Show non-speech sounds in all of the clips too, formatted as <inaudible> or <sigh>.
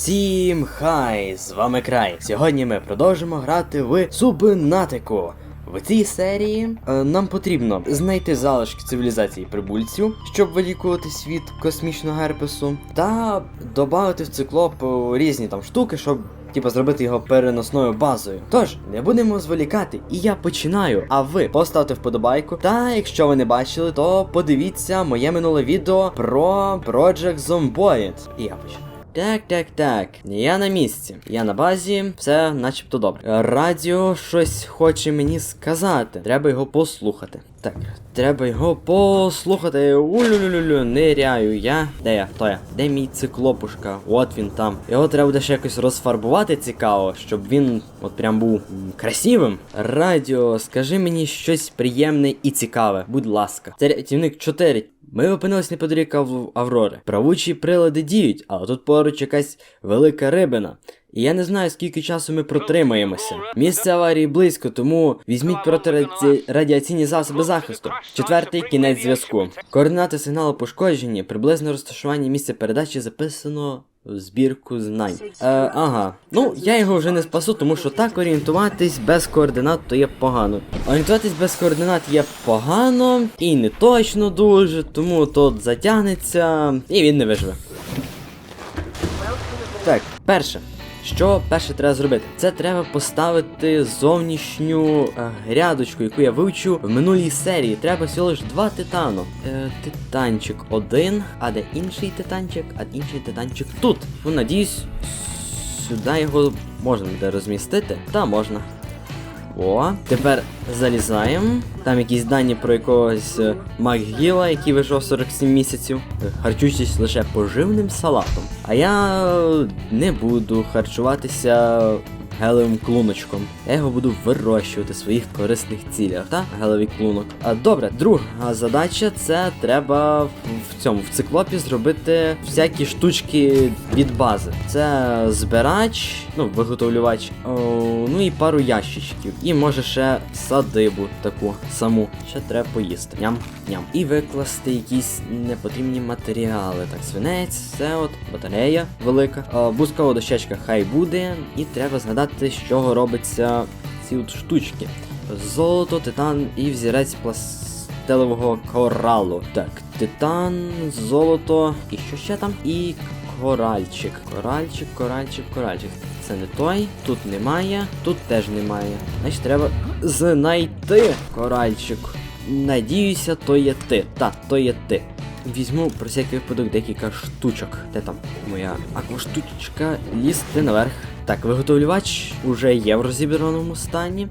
Всім хай! З вами Край. Сьогодні ми продовжимо грати в Субнатику. В цій серії е, нам потрібно знайти залишки цивілізації прибульців, щоб вилікувати світ космічного герпесу, та додати в циклоп е, різні там штуки, щоб. Типа зробити його переносною базою. Тож, не будемо зволікати, і я починаю. А ви поставте вподобайку. Та якщо ви не бачили, то подивіться моє минуле відео про Project Zomboid. І я починаю. Так, так, так. Я на місці. Я на базі, все начебто добре. Радіо щось хоче мені сказати. Треба його послухати. Так, треба його послухати. Улюлюлю, ниряю я. Де я? То я? Де мій циклопушка? От він там. Його треба буде ще якось розфарбувати цікаво, щоб він от прям був красивим. Радіо, скажи мені щось приємне і цікаве, будь ласка. Це рятівник 4. Ми опинились неподалік Ав- Аврори. Правучі прилади діють, але тут поруч якась велика рибина. І я не знаю, скільки часу ми протримаємося. Місце аварії близько, тому візьміть протирадіаційні засоби захисту. Четвертий кінець зв'язку. Координати сигналу пошкоджені, приблизне розташування місця передачі записано збірку знань. Е, ага. Ну, я його вже не спасу, тому що так орієнтуватись без координат то є погано. Орієнтуватись без координат є погано і не точно дуже, тому тут затягнеться і він не виживе. Так, перше. Що перше треба зробити? Це треба поставити зовнішню е, рядочку, яку я вивчу в минулій серії. Треба всього лиш два титану. Е, титанчик один, а де інший титанчик, а інший титанчик тут. Ну, надіюсь, сюди його можна буде розмістити. Та можна. О, тепер залізаємо. Там якісь дані про якогось е, Макгіла, який вижив 47 місяців, харчуючись лише поживним салатом. А я е, не буду харчуватися гелевим клуночком. Я його буду вирощувати в своїх корисних цілях, та гелевий клунок. А добре, друга задача це треба в цьому в циклопі зробити всякі штучки від бази. Це збирач, ну, виготовлювач, о, ну і пару ящичків. І може ще садибу таку саму. Ще треба поїсти. Ням, ням. І викласти якісь непотрібні матеріали. Так, свинець, все от, батарея велика. Бускова дощечка хай буде. І треба згадати, з чого робиться ці от штучки. Золото, титан і взірець пластелевого коралу. Так, титан, золото і що ще там? І коральчик. Коральчик, коральчик, коральчик. Це не той, тут немає, тут теж немає. Значить, треба знайти коральчик. Надіюся, то є ти. Та, то є ти. Візьму про всякий випадок декілька штучок. Де там моя акваштучка лізти наверх. Так, виготовлювач уже є в розібраному стані.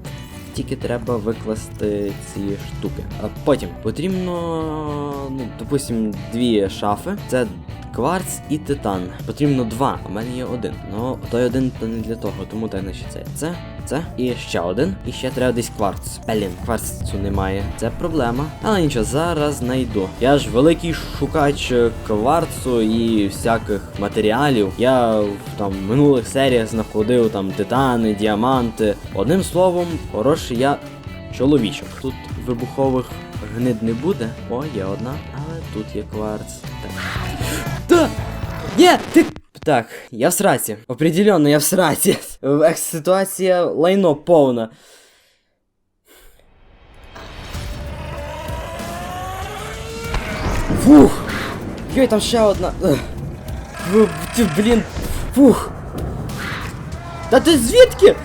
Тільки треба викласти ці штуки. А потім потрібно, ну, допустим, дві шафи. Це кварц і титан. Потрібно два, в мене є один. Ну, той один то не для того, тому так значить це. Це, це і ще один. І ще треба десь кварц. Блін, кварцу немає. Це проблема. Але нічого, зараз знайду. Я ж великий шукач кварцу і всяких матеріалів. Я там в минулих серіях знаходив там титани, діаманти. Одним словом, хороший я чоловічок. Тут вибухових гнид не буде. О, є одна, але тут є кварц. Так. Та! Ні, ти. Так, я в сраці. Определенно, я в сраці. Ех, Ситуація лайно повна. Фух! Йой, там ще одна. Ех. В- Ти, блін. Фух. Та ти звідки?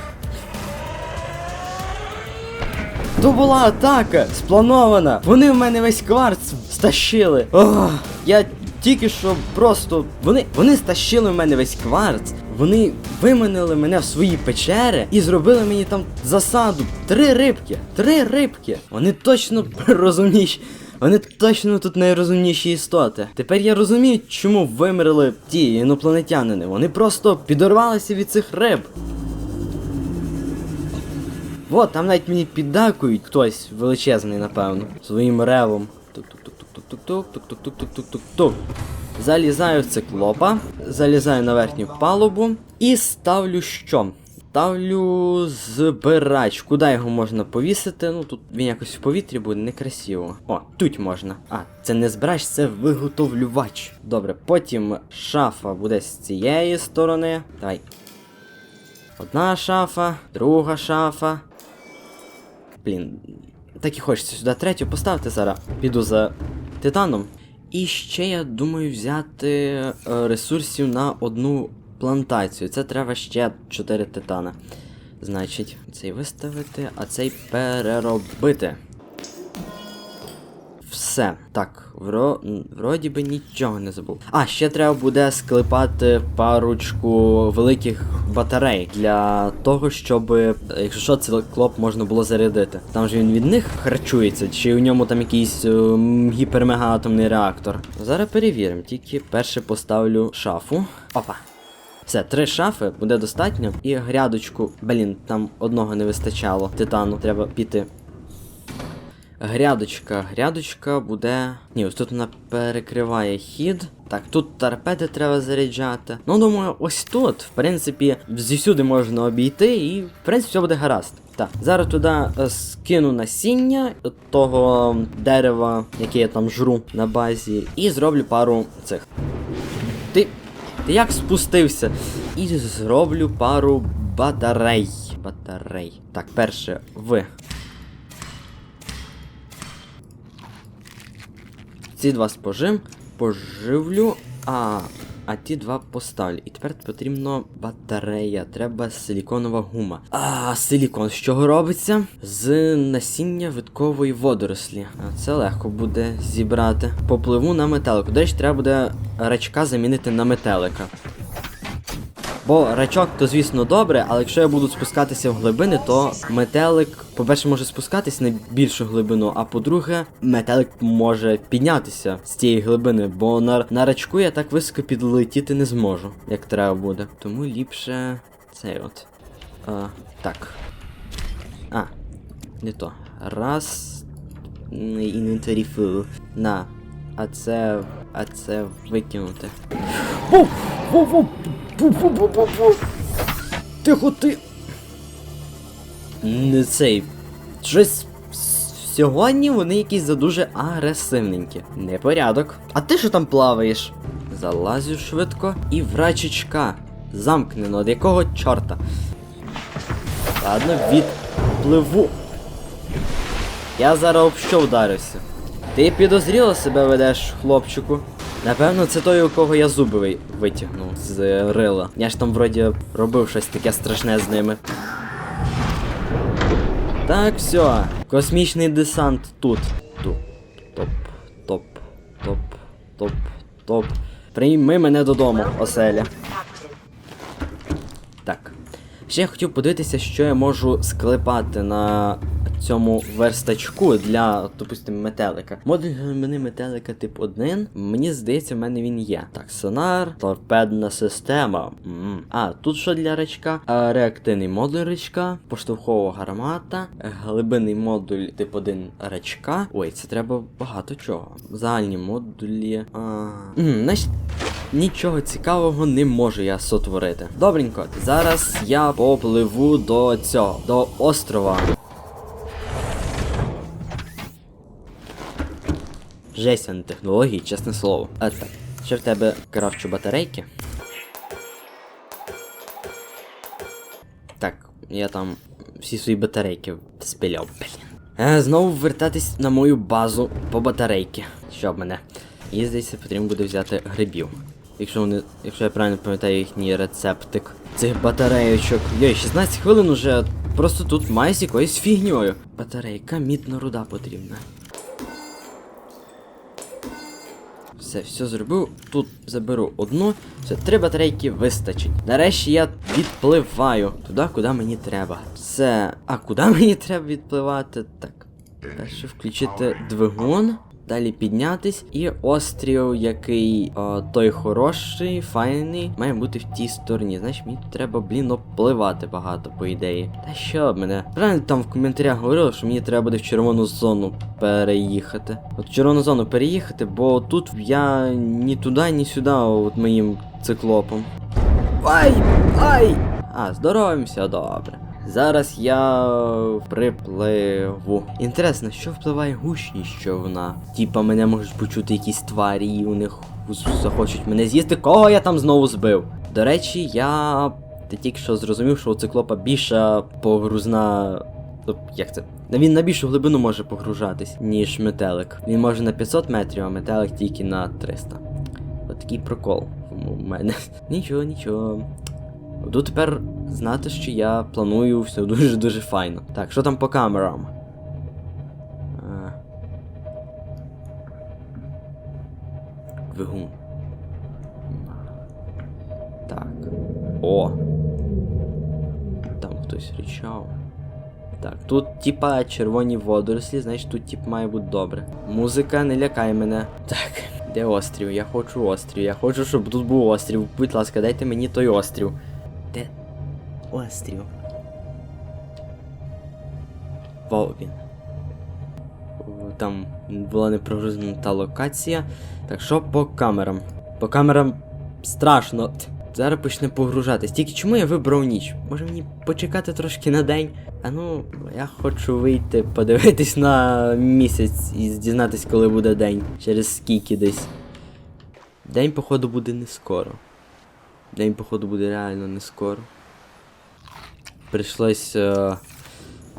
То була атака спланована. Вони в мене весь кварц стащили. Ох, я тільки що просто. Вони вони стащили в мене весь кварц. Вони виманили мене в свої печери і зробили мені там засаду. Три рибки. Три рибки. Вони точно <laughs> розумніші. Вони точно тут найрозумніші істоти. Тепер я розумію, чому вимерли ті інопланетянини. Вони просто підорвалися від цих риб. Вот, там навіть мені піддакують хтось величезний, напевно, своїм ревом тук-тук-тук, тук-тук-тук-тук-тук-тук. Залізаю в циклопа, залізаю на верхню палубу і ставлю що? Ставлю збирач. Куди його можна повісити? Ну тут він якось в повітрі буде некрасиво. О, тут можна. А, це не збирач, це виготовлювач. Добре, потім шафа буде з цієї сторони. Давай. Одна шафа, друга шафа. Блін, так і хочеться сюди третю поставити зараз. Піду за титаном. І ще я думаю взяти е, ресурсів на одну плантацію. Це треба ще 4 титана. Значить, цей виставити, а цей переробити. Все. Так, вро... вроді би нічого не забув. А, ще треба буде склепати парочку великих батарей для того, щоб, е, якщо що, цей клоп можна було зарядити. Там же він від них харчується, чи у ньому там якийсь ем, гіпермегаатомний реактор. Зараз перевіримо, тільки перше поставлю шафу. Опа. Все, три шафи буде достатньо. І грядочку. Блін, там одного не вистачало. Титану треба піти Грядочка, грядочка буде. Ні, ось тут вона перекриває хід. Так, тут торпеди треба заряджати. Ну, думаю, ось тут, в принципі, зісюди можна обійти, і в принципі все буде гаразд. Так, зараз туди е, скину насіння того дерева, яке я там жру на базі, і зроблю пару цих. Ти. Ти як спустився? І зроблю пару батарей. Батарей. Так, перше в Ці два спожим, поживлю, а, а ті два поставлю. І тепер потрібно батарея, треба силіконова гума. А, силікон з чого робиться? З насіння виткової водорослі. А це легко буде зібрати. Попливу на метелику. До речі, треба буде рачка замінити на метелика. Бо рачок то, звісно, добре, але якщо я буду спускатися в глибини, то метелик, по-перше, може спускатись на більшу глибину, а по-друге, метелик може піднятися з цієї глибини, бо на, на рачку я так високо підлетіти не зможу, як треба буде. Тому ліпше цей от. А, так. А, не то. Раз. Інвентарі фу. На. А це. А це викинути. Воу, воу! Бу-бу-бу-бу-бу! Тихо ти. Не цей. Щось сьогодні вони якісь задуже агресивненькі. Непорядок. А ти що там плаваєш? Залазю швидко і врачечка. Замкнено, від якого чорта? Ладно, відпливу. Я зараз об що вдарився. Ти підозріло себе ведеш, хлопчику. Напевно, це той, у кого я зуби витягнув з е, рила. Я ж там вроді робив щось таке страшне з ними. Так, все. Космічний десант тут. Тут. Топ, топ, топ, топ, топ. Прийми мене додому, оселя. Так. Ще я хотів подивитися, що я можу склепати на цьому верстачку для, допустимо, метелика. Модуль глибини метелика тип 1. Мені здається, в мене він є. Так, сонар, торпедна система. М. А, тут що для рачка? А, реактивний модуль рачка, поштовхова гармата, глибинний модуль тип 1 рачка. Ой, це треба багато чого. Загальні модулі. А... М, значить, Нічого цікавого не можу я сотворити. Добренько, зараз я попливу до цього, до острова. Жесть, а не технології, чесне слово. А так, ще в тебе крафчу батарейки. Так, я там всі свої батарейки спиляв, блін. Е, знову вертатись на мою базу по батарейки. Що в мене? І здається, потрібно буде взяти грибів. Якщо вони, якщо я правильно пам'ятаю їхній рецептик цих батарейочок. Йой, 16 хвилин уже просто тут з якоюсь фігньою. Батарейка, мідна руда потрібна. Все, все зробив. Тут заберу одну. Все, три батарейки вистачить. Нарешті я відпливаю туди, куди мені треба. Це. А куди <laughs> мені треба відпливати? Так. Перше включити двигун. Далі піднятись, і острів, який о, той хороший, файний, має бути в тій стороні. Значить, мені треба, блін, опливати багато, по ідеї. Та що б мене? Правильно там в коментарях говорили, що мені треба буде в червону зону переїхати. От в червону зону переїхати, бо тут я ні туди, ні сюди, от моїм циклопом. Ай! Ай! А, здоровимося, добре. Зараз я припливу. Інтересно, що впливає гучність човна? Типа мене можуть почути якісь тварі, і у них захочуть мене з'їсти. Кого я там знову збив? До речі, я тільки що зрозумів, що у циклопа більша погрузна. Ну, як це? Він на більшу глибину може погружатись, ніж метелик. Він може на 500 метрів, а метелик тільки на 300. От такий прикол у мене. <laughs> Нічого, нічого. Буду тепер знати, що я планую все дуже-дуже файно. Так, що там по камерам? Е. Двигун. Так. О! Там хтось річав. Так, тут типа червоні водорослі, значить тут тип має бути добре. Музика, не лякай мене. Так, де острів? Я хочу острів. Я хочу, щоб тут був острів. Будь ласка, дайте мені той острів. Де острів? Во він. О, Там була непрогрузена та локація. Так що по камерам? По камерам страшно. Зараз почне погружатись. Тільки чому я вибрав ніч? Може мені почекати трошки на день? А ну, я хочу вийти, подивитись на місяць і дізнатись, коли буде день. Через скільки десь. День, походу, буде не скоро. День, походу, буде реально не скоро. Прийшлось е,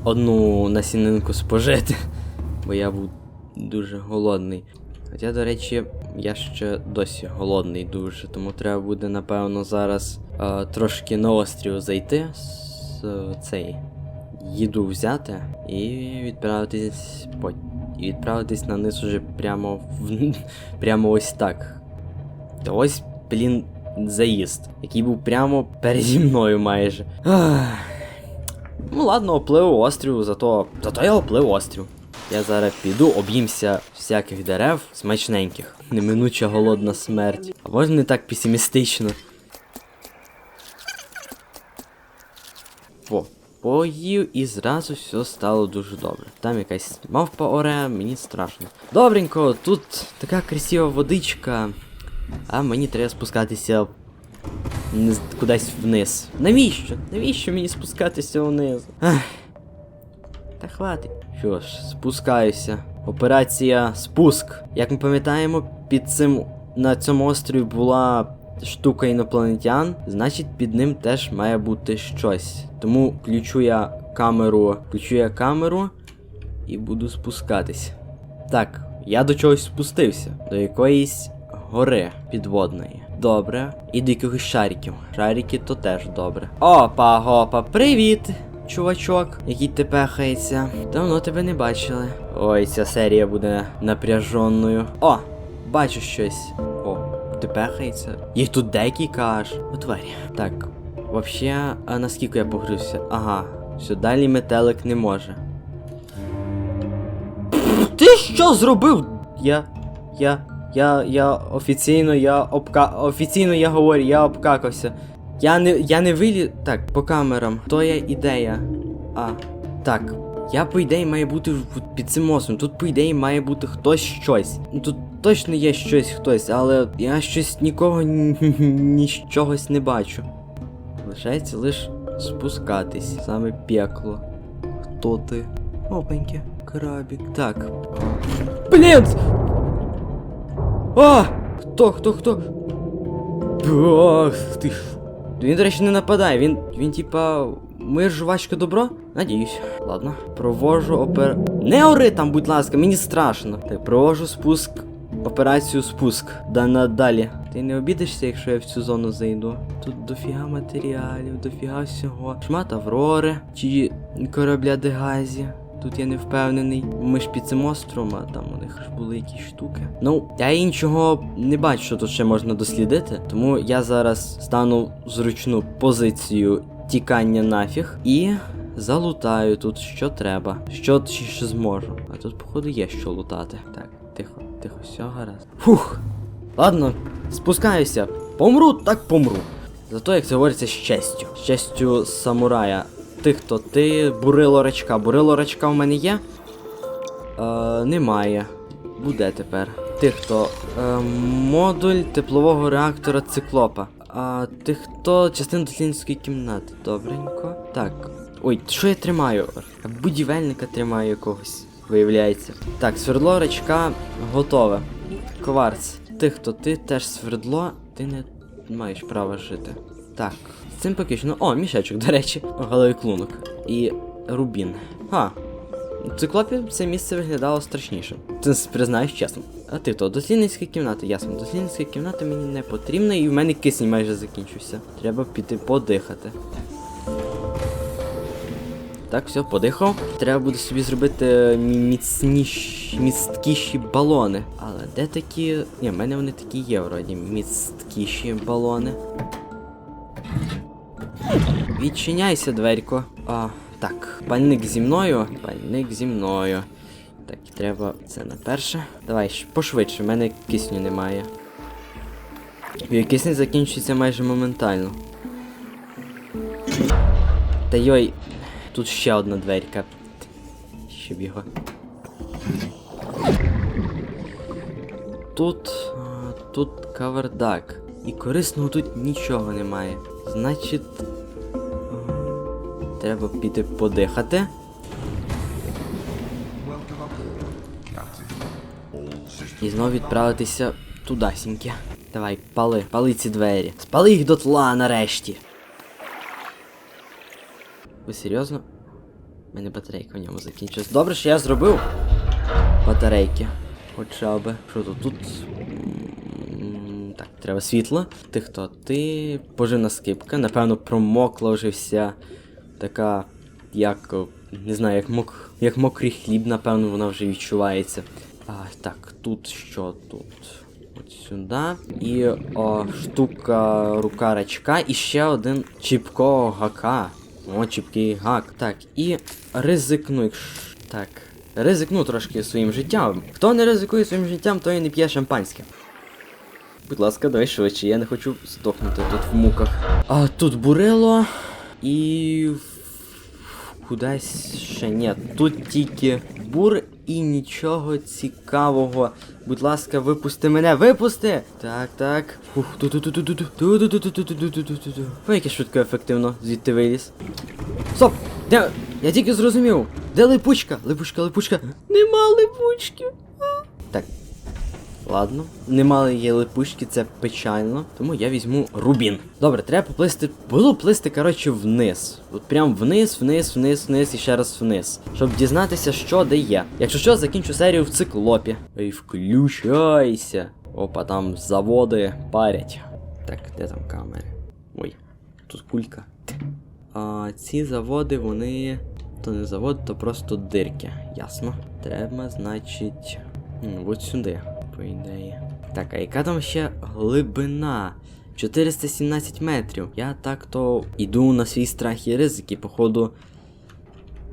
одну насінинку спожити, <laughs> бо я був дуже голодний. Хоча, до речі, я ще досі голодний дуже, тому треба буде, напевно, зараз е, трошки на острів зайти, з е, цей їду взяти і відправитись по, і відправитись на низ уже прямо в, <laughs> прямо ось так. Та ось, блін, заїзд, який був прямо переді мною майже. Ах. Ну ладно, оплив острів, зато. Зато я оплив острів. Я зараз піду, об'їмся всяких дерев смачненьких. Неминуча голодна смерть. А може не так песимістично. Во, поїв і зразу все стало дуже добре. Там якась мавпа оре, мені страшно. Добренько, тут така красива водичка, а мені треба спускатися кудись вниз. Навіщо? Навіщо мені спускатися вниз? Ах. Та хватить. Що ж, спускаюся. Операція спуск. Як ми пам'ятаємо, під цим на цьому острові була штука інопланетян, значить під ним теж має бути щось. Тому включу я камеру, включу я камеру і буду спускатись. Так, я до чогось спустився, до якоїсь гори підводної. Добре. І до якихось шариків. Шарики то теж добре. Опа, гопа, привіт! Чувачок, який ти пехається. Давно тебе не бачили. Ой, ця серія буде напряженою. О! Бачу щось. О, ти пехається. Їх тут декілька аж. У тварі. Так, вообще, а наскільки я погрузився? Ага, все, далі метелик не може. Ти що зробив? Я. Я. Я. Я офіційно я обка. Офіційно я говорю, я обкакався. Я не. Я не вилі. Так, по камерам. То є ідея. А. Так. Я, по ідеї, має бути під цим мостом. Тут, по ідеї, має бути хтось щось. Ну, Тут точно є щось хтось, але я щось нікого ні, ні не бачу. Лишається лише спускатись. Саме пекло. Хто ти? Опаньки, крабік. Так. Блін! А! Хто, хто, хто? Ох, ти ж. Він, до речі, не нападає, він. він типа. Ми жвачка добро? Надіюсь. Ладно. Провожу опер. Не ори там, будь ласка, мені страшно. Так, провожу спуск. Операцію спуск. Да надалі. Ти не обідишся, якщо я в цю зону зайду. Тут дофіга матеріалів, дофіга всього. Шмат Аврори чи корабля Дегазі. Тут я не впевнений. Ми ж під цим островом, а там у них ж були якісь штуки. Ну, я іншого не бачу, що тут ще можна дослідити. Тому я зараз стану зручну позицію тікання нафіг і залутаю тут, що треба. Що ще зможу. А тут, походу, є що лутати. Так, тихо, тихо, все гаразд. Фух. Ладно, спускаюся. Помру, так помру. Зато, як це говориться, з честю. З честю самурая. Ти хто? Ти бурило рачка. Бурило рачка в мене є? Е, немає. Буде тепер. Ти хто? Е, модуль теплового реактора циклопа. А ти хто? Частина дослідницької кімнати. Добренько. Так. Ой, що я тримаю? Будівельника тримаю якогось, виявляється. Так, свердло рачка готове. Коварц. Ти хто? Ти теж свердло, ти не маєш права жити. Так, цим поки. Ну, о, мішечок, до речі. Галевий клунок. І рубін. А. В циклопі це місце виглядало страшніше. Це признаюсь чесно. А ти то, дослідницька кімната, ясно. Дослідницька кімната мені не потрібна, і в мене кисень майже закінчився. Треба піти подихати. Так, все, подихав. Треба буде собі зробити міцніші, місткіші балони. Але де такі. Ні, в мене вони такі є, вроді, місткіші балони. Відчиняйся, дверько. А, так, пальник зі мною. Пальник зі мною. Так, треба це на перше. Давай, пошвидше, в мене кисню немає. І кисень закінчується майже моментально. Та йой, тут ще одна дверька. Щоб його. Тут. Тут кавердак. І корисного тут нічого немає. Значить. Треба піти подихати. І знову відправитися тудасіньки. Давай, пали, пали ці двері. Спали їх дотла нарешті. Ви серйозно? У мене батарейка в ньому закінчилась. Добре, що я зробив батарейки. Хоча би. Що тут? Тут. Так, треба світло. Ти хто? Ти поживна скипка. Напевно, промокла вже вся така. Як. Не знаю, як мок. Як мокрий хліб, напевно, вона вже відчувається. А, так, тут що тут? От сюди. І о, штука рука рачка. І ще один чіпко гака. О, чіпкий гак. Так, і ризикну. Так. Ризикну трошки своїм життям. Хто не ризикує своїм життям, той не п'є шампанське. Будь ласка, давай швидше, я не хочу здохнути тут в муках. А тут бурило і кудись ще ні. Тут тільки бур і нічого цікавого. Будь ласка, випусти мене, випусти! Так, так. Ух, Ой, яке швидко ефективно, звідти виліз. Стоп! Де? Я тільки зрозумів! Де липучка? Липучка, липучка. Нема липучки. Так, Ладно, нема є липучки, це печально. Тому я візьму рубін. Добре, треба поплисти. Було плисти, коротше, вниз. От прям вниз, вниз, вниз, вниз і ще раз вниз. Щоб дізнатися, що де є. Якщо що, закінчу серію в циклопі. Ей, включайся. Опа, там заводи парять. Так, де там камери? Ой, тут кулька. А ці заводи, вони. То не завод, то просто дирки. Ясно. Треба, значить. От сюди, по ідеї. Так, а яка там ще глибина? 417 метрів. Я так то іду на свій страх і ризики, походу.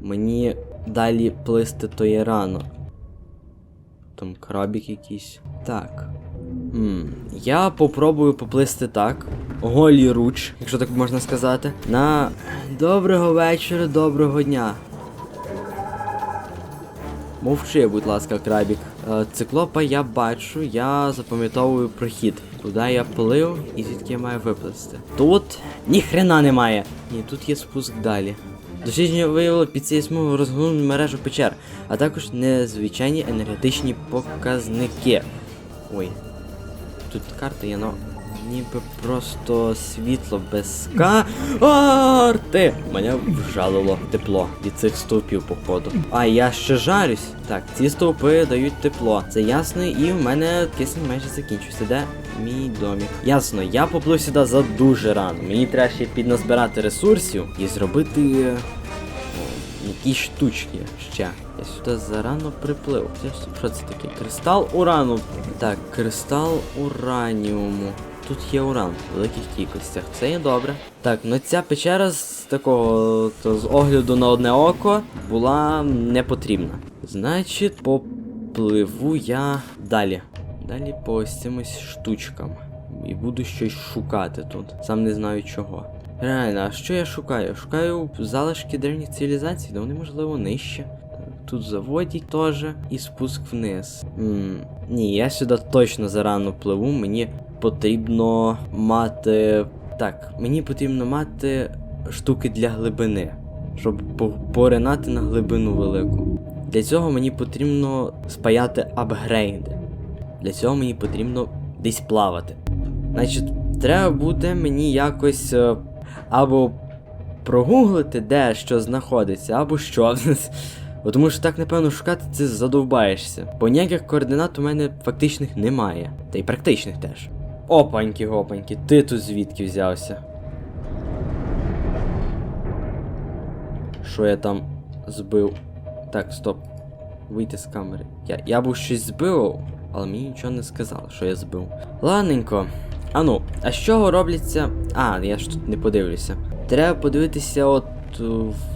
Мені далі плисти то є рано. Там крабік якийсь. Так. М, Я попробую поплисти так. Голі руч, якщо так можна сказати. На доброго вечора, доброго дня. Мовчи, будь ласка, крабік. Е, Циклопа я бачу, я запам'ятовую прохід. Куди я плив і звідки я маю виплисти. Тут ніхрена немає. Ні, тут є спуск далі. Дослідження виявило під цією смугою розгону мережу печер, а також незвичайні енергетичні показники. Ой, тут карта є, но ніби просто світло без карти. Мене вжалило тепло від цих стовпів, походу. А я ще жарюсь. Так, ці стовпи дають тепло. Це ясно, і в мене кисень майже закінчився. Де мій домік? Ясно, я поплив сюди за дуже рано. Мені треба ще підназбирати ресурсів і зробити. е, Якісь штучки ще. Я сюди зарано приплив. Що це таке? Кристал урану. Так, кристал ураніуму. Тут є уран в великих кількостях. Це є добре. Так, ну ця печера з такого то з огляду на одне око була не потрібна. Значить, попливу я далі. Далі по ось цимось штучкам. І буду щось шукати тут. Сам не знаю чого. Реально, а що я шукаю? Шукаю залишки древніх цивілізацій, де вони можливо нижче. Тут заводять теж і спуск вниз. м ні, я сюди точно зарано пливу, мені потрібно мати Так, мені потрібно мати штуки для глибини, щоб поринати на глибину велику. Для цього мені потрібно спаяти апгрейди. Для цього мені потрібно десь плавати. Значить, треба буде мені якось е, або прогуглити, де що знаходиться, або що. Бо Тому що так, напевно, шукати це задовбаєшся. Бо ніяких координат у мене фактичних немає. Та й практичних теж. Опаньки, гопаньки, ти тут звідки взявся? Що я там збив? Так, стоп. Вийти з камери. Я, я був щось збив, але мені нічого не сказали, що я збив. Ладненько. А ну, а з чого робляться. А, я ж тут не подивлюся. Треба подивитися, от,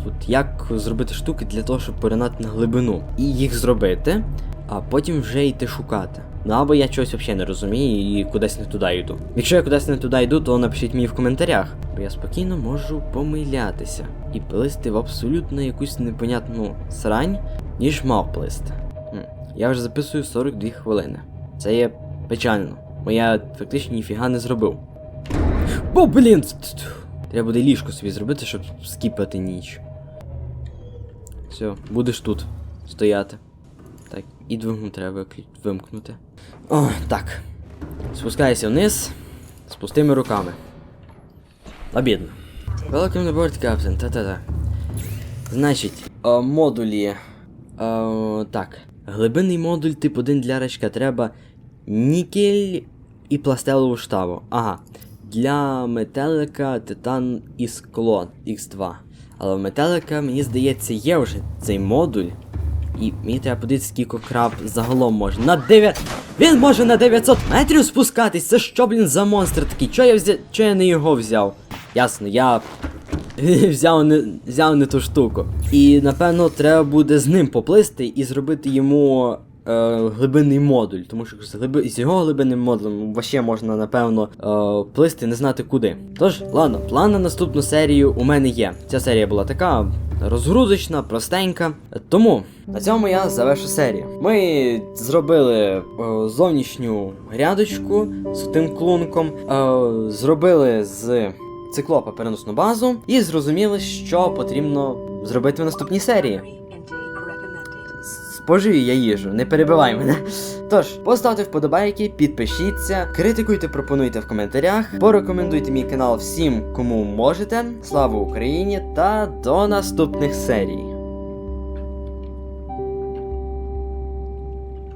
от як зробити штуки для того, щоб поринати на глибину. І їх зробити, а потім вже йти шукати. Ну або я чогось взагалі не розумію і кудись не туди йду. Якщо я кудись не туди йду, то напишіть мені в коментарях. Бо я спокійно можу помилятися і плисти в абсолютно якусь непонятну срань, ніж мав плисти. Я вже записую 42 хвилини. Це є печально. Бо я фактично ніфіга не зробив. Бо, блін! Треба буде ліжко собі зробити, щоб скіпати ніч. Все, будеш тут стояти. І двигун треба вимкнути. О, так. Спускайся вниз з пустими руками. Обідно. Welcome to board, Captain. Та-та-та. Значить, е, модулі. Е, так. Глибинний модуль тип 1 для рачка треба нікель і пластелову штаву. Ага. Для метелика титан і скло X2. Але в метелика, мені здається, є вже цей модуль. І мені треба подивитися, скільки краб загалом може. На 9. Він може на 900 метрів спускатись! Це що, блін, за монстр такий? Чо я взяв. Чо я не його взяв? Ясно, я <laughs> взяв не, взяв не ту штуку. І напевно треба буде з ним поплисти і зробити йому е, глибинний модуль. Тому що з, глиби, з його глибинним модулем вообще можна, напевно, е, плисти не знати куди. Тож, ладно, план на наступну серію у мене є. Ця серія була така. Розгрузочна, простенька. Тому на цьому я завершу серію. Ми зробили о, зовнішню грядочку з тим клунком, о, зробили з циклопа переносну базу і зрозуміли, що потрібно зробити в наступній серії. Споживі я їжу, не перебивай мене. Тож, поставте вподобайки, підпишіться, критикуйте, пропонуйте в коментарях, порекомендуйте мій канал всім, кому можете. Слава Україні та до наступних серій!